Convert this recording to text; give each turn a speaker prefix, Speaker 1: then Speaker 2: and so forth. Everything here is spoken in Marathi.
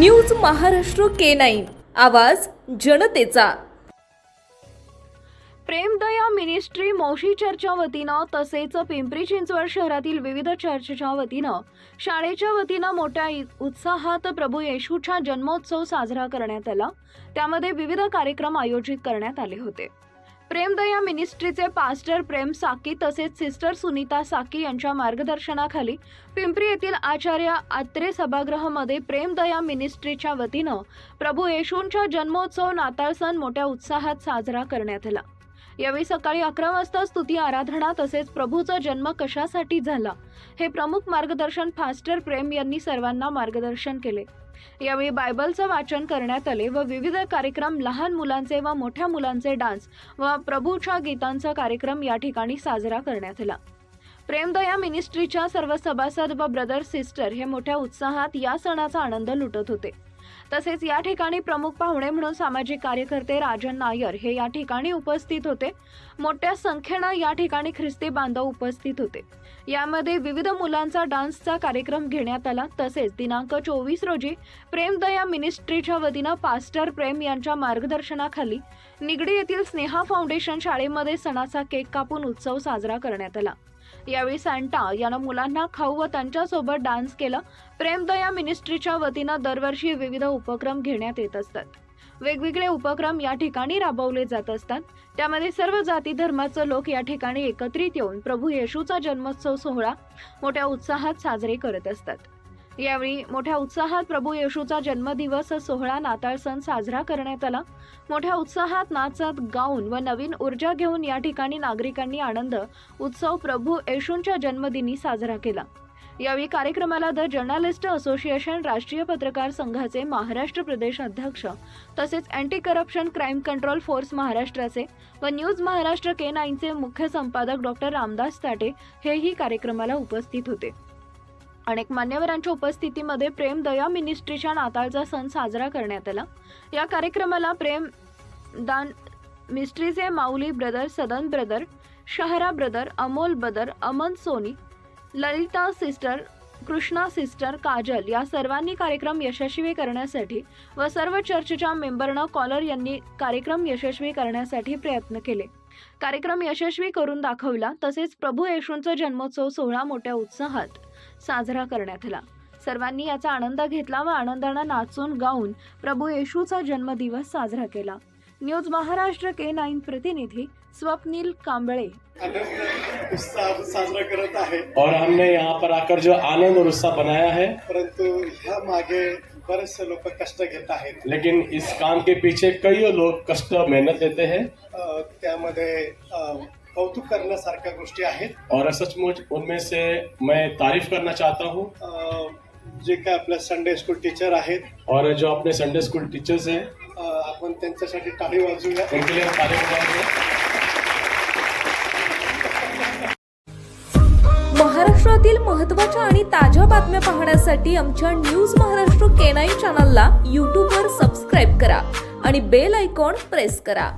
Speaker 1: News Maharashtra K nine. आवाज जनतेचा.
Speaker 2: प्रेमदया मिनिस्ट्री मौशी चर्चच्या वतीनं तसेच पिंपरी चिंचवड शहरातील विविध चर्चच्या वतीनं शाळेच्या वतीनं मोठ्या उत्साहात प्रभू येशूचा जन्मोत्सव साजरा करण्यात आला. त्यामध्ये विविध कार्यक्रम आयोजित करण्यात आले होते. प्रेमदया मिनिस्ट्रीचे पास्टर प्रेम साकी तसेच सिस्टर सुनीता साकी यांच्या मार्गदर्शनाखाली पिंपरी येथील आचार्य आत्रे सभागृहामध्ये प्रेमदया मिनिस्ट्रीच्या वतीनं प्रभू येशूंच्या जन्मोत्सव नाताळ सण मोठ्या उत्साहात साजरा करण्यात आला. यावेळी सकाळी अकरा वाजता स्तुती आराधना तसेच प्रभूचा जन्म कशासाठी झाला हे प्रमुख मार्गदर्शन फास्टर प्रेम यांनी सर्वांना मार्गदर्शन केले. यावेळी बायबलचं वाचन करण्यात आले व विविध कार्यक्रम लहान मुलांचे व मोठ्या मुलांचे डान्स व प्रभूच्या गीतांचा कार्यक्रम या ठिकाणी साजरा करण्यात आला. प्रेमदया मिनिस्ट्रीच्या सर्व सभासद व ब्रदर सिस्टर हे मोठ्या उत्साहात या सणाचा आनंद लुटत होते. तसेच या ठिकाणी प्रमुख पाहुणे म्हणून सामाजिक कार्यकर्ते राजन नायर हे या ठिकाणी उपस्थित होते. मोठ्या संख्येनं या ठिकाणी ख्रिस्ती बांधव उपस्थित होते. यामध्ये विविध मुलांचा डान्सचा कार्यक्रम घेण्यात आला. तसेच दिनांक चोवीस रोजी प्रेमदया मिनिस्ट्रीच्या वतीनं पास्टर प्रेम यांच्या मार्गदर्शनाखाली निगडी येथील स्नेहा फाउंडेशन शाळेमध्ये सणाचा केक कापून उत्सव साजरा करण्यात आला. यावेळी सँटा यानं मुलांना खाऊ व त्यांच्यासोबत डान्स केला. प्रेमदया मिनिस्ट्रीच्या वतीनं दरवर्षी विविध उपक्रम घेण्यात येत असतात. वेगवेगळे उपक्रम या ठिकाणी राबवले जात असतात. त्यामध्ये सर्व जाती धर्माचे लोक या ठिकाणी एकत्रित येऊन प्रभू येशूचा जन्मोत्सव सोहळा मोठ्या उत्साहात साजरे करत असतात. यावेळी मोठ्या उत्साहात प्रभू येशूचा जन्मदिवस सोहळा नाताळ सण साजरा करण्यात आला. मोठ्या उत्साहात नाचत गाऊन व नवीन ऊर्जा घेऊन या ठिकाणी नागरिकांनी आनंद उत्सव प्रभू येशूंच्या जन्मदिनी साजरा केला. यावेळी कार्यक्रमाला द जर्नालिस्ट असोसिएशन राष्ट्रीय पत्रकार संघाचे महाराष्ट्र प्रदेश अध्यक्ष तसेच anti corruption crime control force महाराष्ट्राचे व न्यूज महाराष्ट्र के नाईनचे मुख्य संपादक डॉक्टर रामदास ताटे हेही कार्यक्रमाला उपस्थित होते. अनेक मान्यवरांच्या उपस्थितीमध्ये प्रेम दया मिनिस्ट्रीच्या नाताळचा सण साजरा करण्यात आला. या कार्यक्रमाला प्रेम दान मिस्ट्रीचे माऊली ब्रदर सदन ब्रदर शहरा brother Amol brother Aman Soni Lalita sister Krishna sister Kajal या सर्वांनी कार्यक्रम यशस्वी करण्यासाठी व सर्व चर्चच्या मेंबरनं कॉलर यांनी कार्यक्रम यशस्वी करण्यासाठी प्रयत्न केले. कार्यक्रम यशस्वी करून दाखवला तसेच प्रभू येशूंचा जन्मोत्सव सोहळा मोठ्या उत्साहात साजरा करण्यात आला. सर्वांनी याचा आनंद घेतला व आनंदानं नाचून गाऊन प्रभू येशूचा जन्मदिवस साजरा केला. न्यूज महाराष्ट्र के नाईन प्रतिनिधी स्वप्नील कांबळे.
Speaker 3: उत्साह साजरा करत आहे.
Speaker 4: और हमने यहाँ पर आकर जो आनंद और उत्साह बनाया है
Speaker 3: परंतु ह्या मागे बरेचसे लोक कष्ट घेत आहेत.
Speaker 4: लेकिन इस काम के पीछे कई लोग कष्ट मेहनत देते हैं।
Speaker 3: त्यामध्ये अ, कौतुक करण्यासारख्या गोष्टी आहेत.
Speaker 4: और सचमुच उनमें से मैं तारीफ करना चाहता हूँ।
Speaker 3: जे काय आपल्या संडे स्कूल टीचर आहेत.
Speaker 4: और जो अपने संडे स्कूल टीचर्स हैं
Speaker 3: अ, आपण त्यांच्यासाठी टाळी वाजूया
Speaker 4: उनके लिए हम तारीफ करेंगे
Speaker 1: महाराष्ट्रातील महत्त्वाच्या आणि ताज्या बातम्या पाहण्यासाठी आमच्या न्यूज महाराष्ट्र के नाईन चॅनलला यूट्यूबवर सबस्क्राईब करा आणि बेल आयकॉन प्रेस करा.